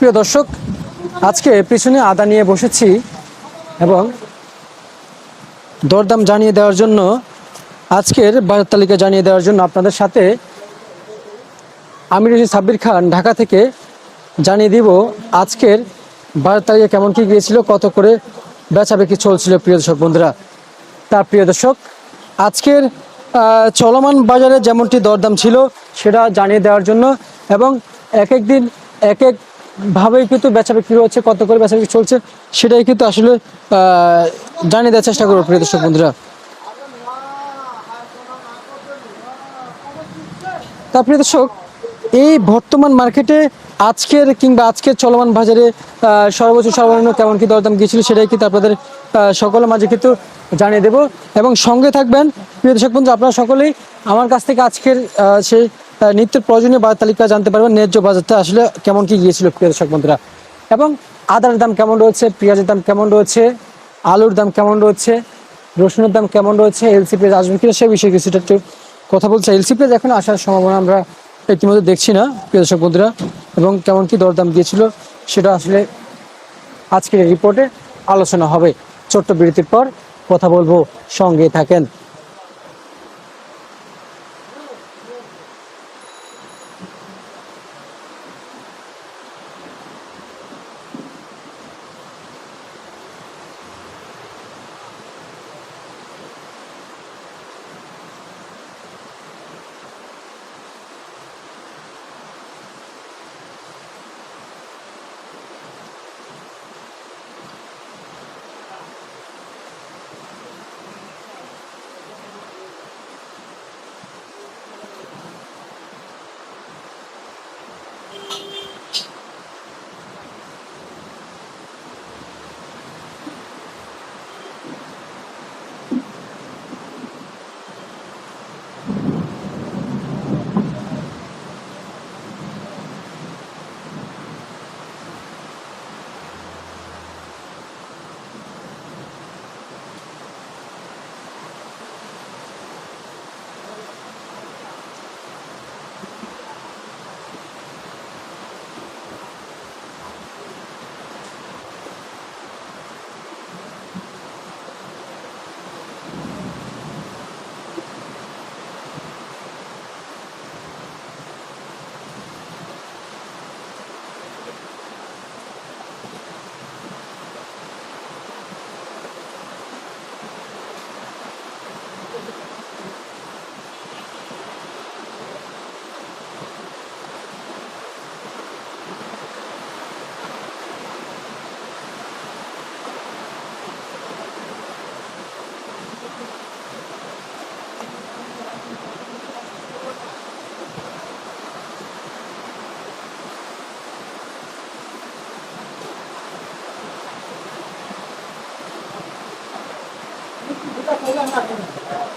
প্রিয় দর্শক, আজকে পিছনে আদা নিয়ে বসেছি এবং দরদাম জানিয়ে দেওয়ার জন্য, আজকের বাজার তালিকা জানিয়ে দেওয়ার জন্য আপনাদের সাথে আমির রশিদ সাব্বির খান ঢাকা থেকে জানিয়ে দিব আজকের বাজার তালিকা কেমন, কি গিয়েছিল, কত করে বেচা বিক্রি চলছিল, প্রিয় দর্শক বন্ধুরা। তা প্রিয় দর্শক, আজকের চলমান বাজারে যেমনটি দরদাম ছিল, সেটা জানিয়ে দেওয়ার জন্য এবং এক এক দিন, এক এক ভাবেই কিন্তু বেচা বিক্রি হচ্ছে, কত করে বেচা বিক্রি চলছে, সেটাই কিন্তু আসলে জানিয়ে দেওয়ার চেষ্টা করব প্রিয় দর্শক বন্ধুরা। তা প্রিয় দর্শক, এই বর্তমান মার্কেটে আজকের কিংবা আজকের চলমান বাজারে সর্বোচ্চ সর্বনিম্ন কেমন কি দরদাম গিয়েছিল সেটাই কিন্তু আপনাদের সকলের মাঝে কিন্তু জানিয়ে দেব। এবং সঙ্গে থাকবেন, প্রিয় দর্শক বন্ধু, আপনারা সকলেই আমার কাছ থেকে আজকের সেই নিত্য প্রয়োজনীয় বাজার তালিকা জানতে পারবেন, ন্যায্য বাজারটা আসলে কেমন কি গিয়েছিল প্রিয় বন্ধুরা। এবং আদার দাম কেমন রয়েছে, পেঁয়াজের দাম কেমন রয়েছে, আলুর দাম কেমন রয়েছে, রসুনের দাম কেমন রয়েছে, এলসি পেজ আসবে কিনা সে বিষয়ে কিছুটা একটু কথা বলছে। এলসি পেজ এখন আসার সম্ভাবনা আমরা ইতিমধ্যে দেখছি না, প্রিয় বন্ধুরা, এবং কেমন কি দরদাম দিয়েছিল সেটা আসলে আজকের রিপোর্টে আলোচনা হবে। ছোট্ট বিরতির পর কথা বলব। সঙ্গে থাকেন 你在打电话给你。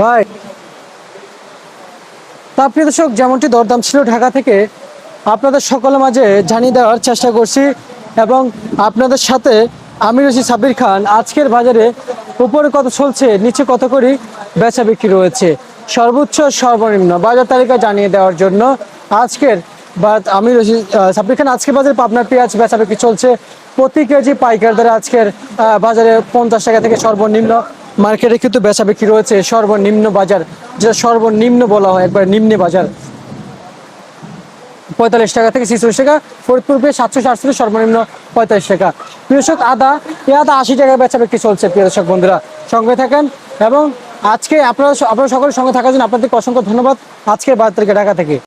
ভাই, তা প্রিয় দর্শক, যেমনটি দরদাম ছিল ঢাকা থেকে, আপনাদের সকলের মাঝে জানিয়ে দেওয়ার চেষ্টা করছি এবং আপনাদের সাথে আমি রয়েছি সাব্বির খান, আজকের বাজারে উপরে কত চলছে, নিচে কত করে বেচা বিক্রি রয়েছে? সর্বোচ্চ, সর্বনিম্ন, বাজার তালিকা জানিয়ে দেওয়ার জন্য আজকের বা আমি রয়েছি সাব্বির খান, আজকের বাজারে পাবনার পেঁয়াজ বেচা বিক্রি চলছে। প্রতি কেজি পাইকার দ্বারা আজকের বাজারে পঞ্চাশ টাকা থেকে সর্বনিম্ন মার্কেটে কিন্তু বেচা বিক্রি রয়েছে। সর্বনিম্ন বাজার, যেটা সর্বনিম্ন বলা হয়, একবার নিম্নে বাজার। পঁয়তাল্লিশ টাকা থেকে ছিচল্লিশ টাকা, ফরিদপুর পেয়ে সাতশো সাতচল্লিশ, সর্বনিম্ন পঁয়তাল্লিশ টাকা। প্রিয়শক আদা এ আদা আশি টাকা বেচা বিক্রি চলছে প্রিয়শক বন্ধুরা। সঙ্গে থাকেন এবং আজকে আপনারা আপনারা সকলের সঙ্গে থাকার জন্য আপনাদেরকে অসংখ্য ধন্যবাদ। আজকে বাজার থেকে ঢাকা থেকে।